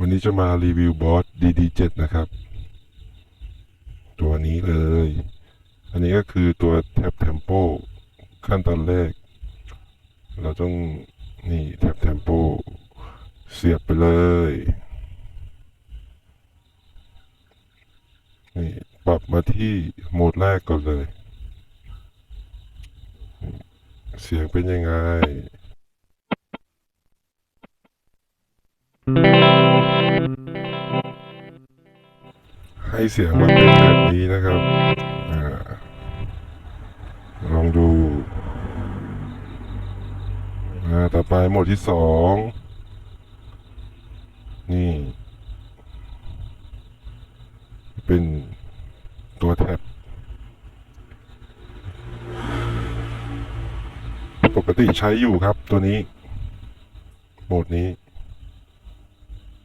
วันนี้จะมารีวิวบอส DD7 นะครับ ตัวนี้เลย อันนี้ก็คือตัวแท็บเทมโปขั้นตอนแรก เราต้องนี่แท็บเทมโปเสียบไปเลย นี่ปรับมาที่โหมดแรกก่อนเลย เสียงเป็นยังไง ให้เสียงมันเป็นแบบนี้นะครับอลองดูต่อไปโหมดที่สองนี่ เป็นตัวแท็บปกติใช้อยู่ครับตัวนี้โหมดนี้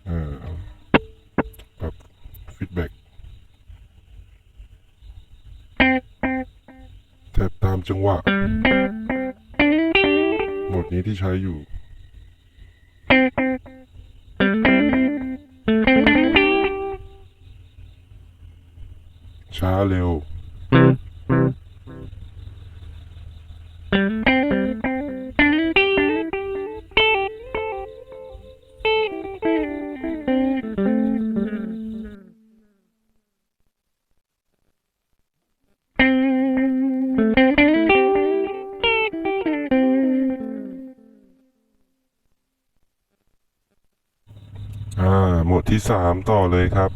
อ่ จังหวะโหมดนี้ที่ใช้อยู่ ช้าเร็ว อ่า หมวดที่สามต่อเลยครับ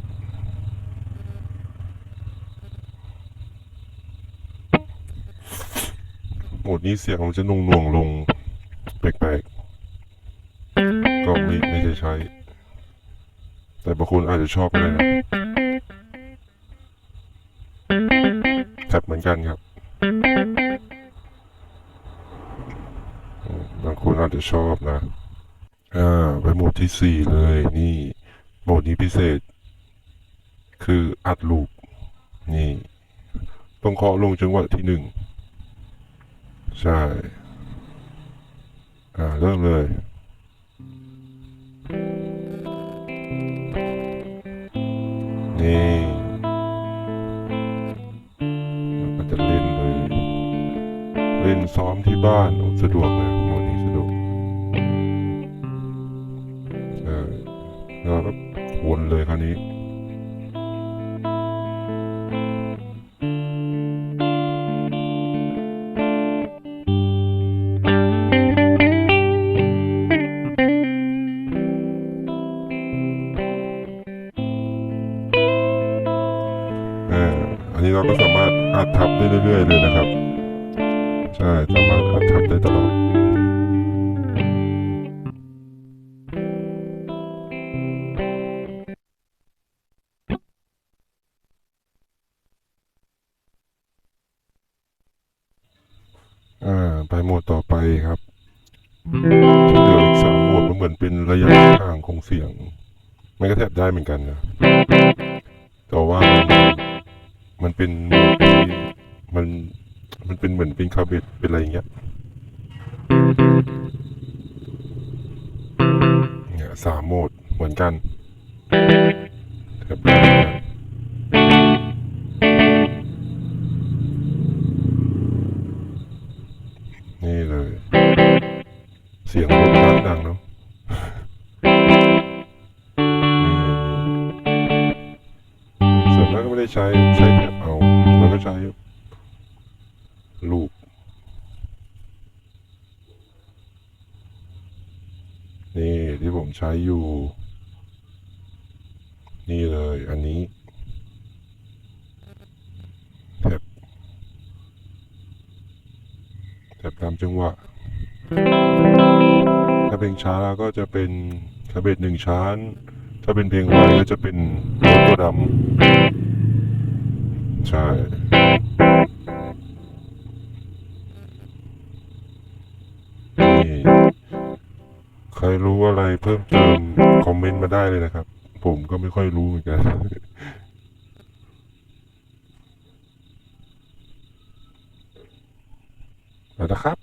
หมดนี้เสียงมันจะนุ่งน่วงลง แปลกๆ ก็ไม่ไม่ได้ใช้ แต่บางคนอาจจะชอบก็ได้นะแท็บเหมือนกันครับบางคนอาจจะชอบนะ ไปโหมดที่สี่เลยนี่ โหมดนี้พิเศษ คืออัดลูปนี่ ต้องเคาะลงจังหวะที่หนึ่งใช่ อ่า เริ่มเลยนี่ก็จะเล่นเลย เล่นซ้อมที่บ้านสะดวกนะโนี้เราก็สามารถอัดทับได้เรื่อยๆเลยนะครับ ใช่สามารถอัดทับได้ตลอดอ่าไปโหมดต่อไปครับที่เหลืออีกสามโหมดมันเหมือนเป็นระยะห่างของเสียง มันก็แทบได้เหมือนกันนะแต่ว่า มันเป็นมันมันเป็นเหมือนเป็นคาเบตเป็นอะไรอย่างเงี้ยเนี่ยสามโหมดเหมือนกันแทบ ได้ใช้ใช้แท็บเอา แล้วก็ใช้ลูปนี่ที่ผมใช้อยู่ นี่เลยอันนี้แท็บแท็บตามจังหวะ ถ้าเพลงช้าก็จะเป็นคาเบตหนึ่งชั้นถ้าเป็นเพลงไวก็จะเป็นโน้ตตัวดำ ใช่นี่ใครรู้อะไรเพิ่มเติมคอมเมนต์มาได้เลยนะครับ ผมก็ไม่ค่อยรู้เหมือนกันแล้วนะครับ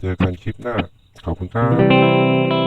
เจอกันคลิปหน้า ขอบคุณครับ